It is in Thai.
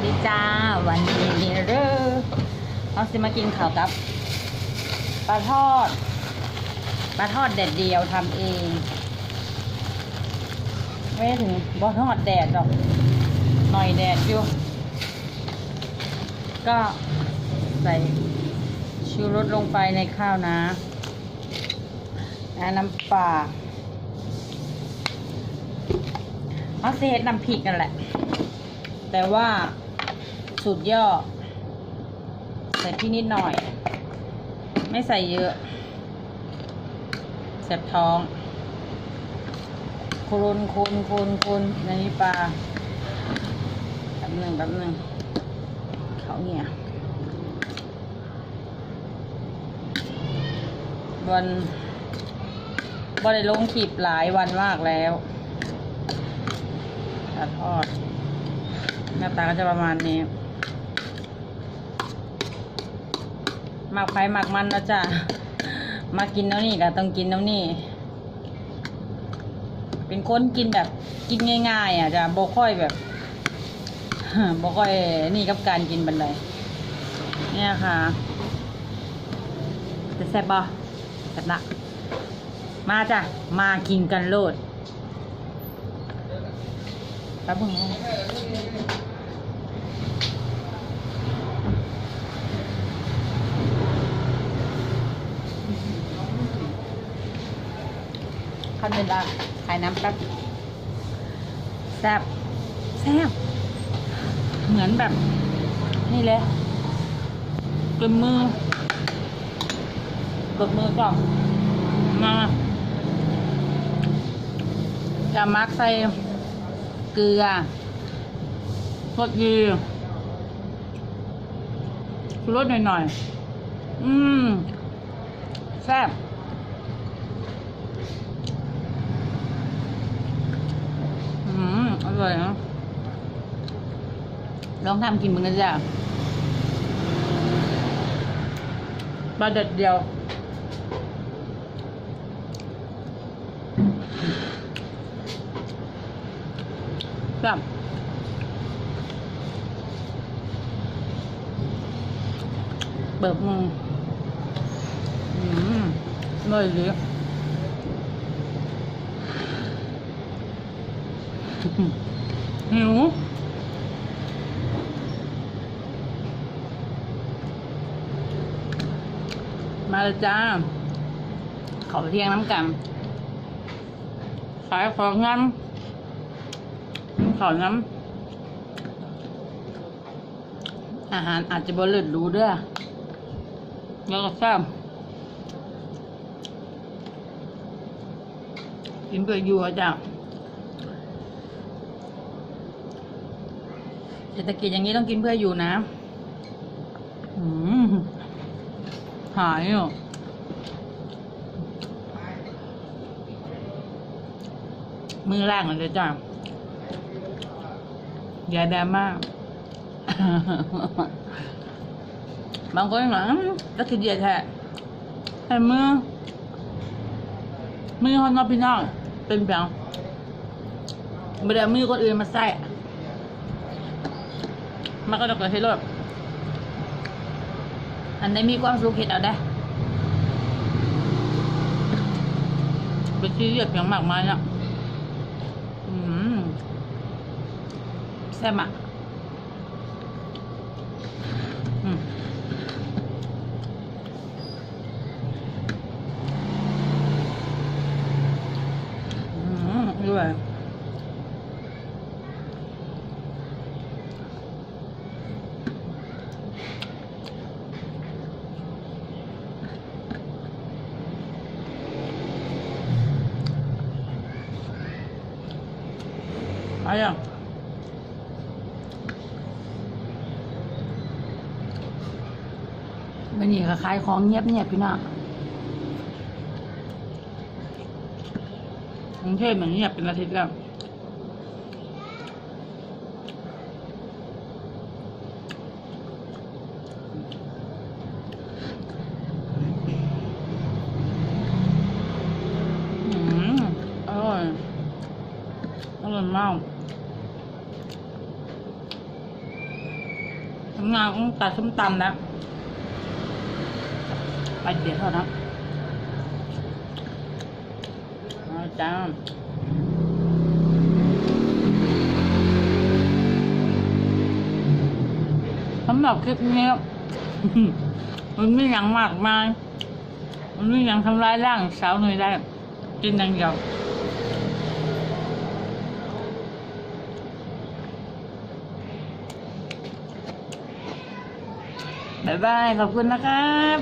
สดีจ้า วันนี้เด้อเราสิมากินข้าวกับปลาทอดปลาทอดแดดเดียวทำเองไม่ถึงบ่ทอดแดดหรอก หน่อยแดดอยู่ ก็ใส่ชูรสลงไปในข้าวนะน้ำปลาเอาเศษน้ำพริกกันแหละ แต่ว่า สูตรย่อ ใส่พี่นิดหน่อย ไม่ใส่เยอะเสียบท้องคนคนคนคนในนี้ปลาแป๊บหนึ่งแป๊บหนึ่งเขาเนี่ยวันบริลงขีบหลายวันมากแล้วตัดทอดหน้าตาก็จะประมาณนี้ หมักไผ่หมักมันนะจ๊ะมากินแล้วนี่ก็ต้องกินแล้วนี่ เป็นคนกินแบบกินง่าย ๆ อะจ้ะบ่ค่อยแบบบ่ค่อยนี่กับการกินบันไดเนี่ยค่ะจะแซ่บบ่แซ่บละมาจ้ะ มากินกันโลดแป๊บนึง นะขั้นเป็นละขายน้ำแป๊บแซ่บแซ่บเหมือนแบบ นี่เลยกลืนมือกดมือก่อนมาจะมักใส่เกลือรสดีรสหน่อยๆ อืม แซ่บ อืม อ ร่อยนะลองทำกินมึงนะจ๊ะปลาเด็ดเดียว แบบเบิกมืออืมเลยดี หิวมาเลยจ้าขาเที่ยงน้ำกัน ขายของงานขอน้ำอาหารอาจจะบริดรู้ด้อแล้วก็แซ่บกินเพื่ออยู่อะจ้ะ ศรษฐกิจอย่างนี้ต้องกินเพื่ออยู่นะอืมหายอะมือแรกเลยจ้ะอย่าดราม่าบางคนหลังก็คือเดียดแท้แต่มือมือคนนอกพี่น้องเป็นเพียงไม่ได้มือคนอื่นมาใส่ มันก็ต้องเกิดให้รดอันไหนมีความสุขเห็ดเอาได้เป็นที่เรียกเพียงมากมายนะอืมแซ่บอะอืมอืมด้วย อะไรอะมันนี่ก็ขายของเงียบเงียบพี่น้องกรุงเทพเหมือนเงียบเป็นอาทิตย์แล้วอืมอร่อยอร่อยมาก งานต้องตัดส้มตำแล้วไปเดี๋ยวเท่านั้นเอาจ้าสำหรับคลิปนี้มันไม่ยังมากมายมันไม่ยังทำร้ายร่างสาวหน่อยได้กินอย่างเดียว บ๊ายบาย ขอบคุณนะครับ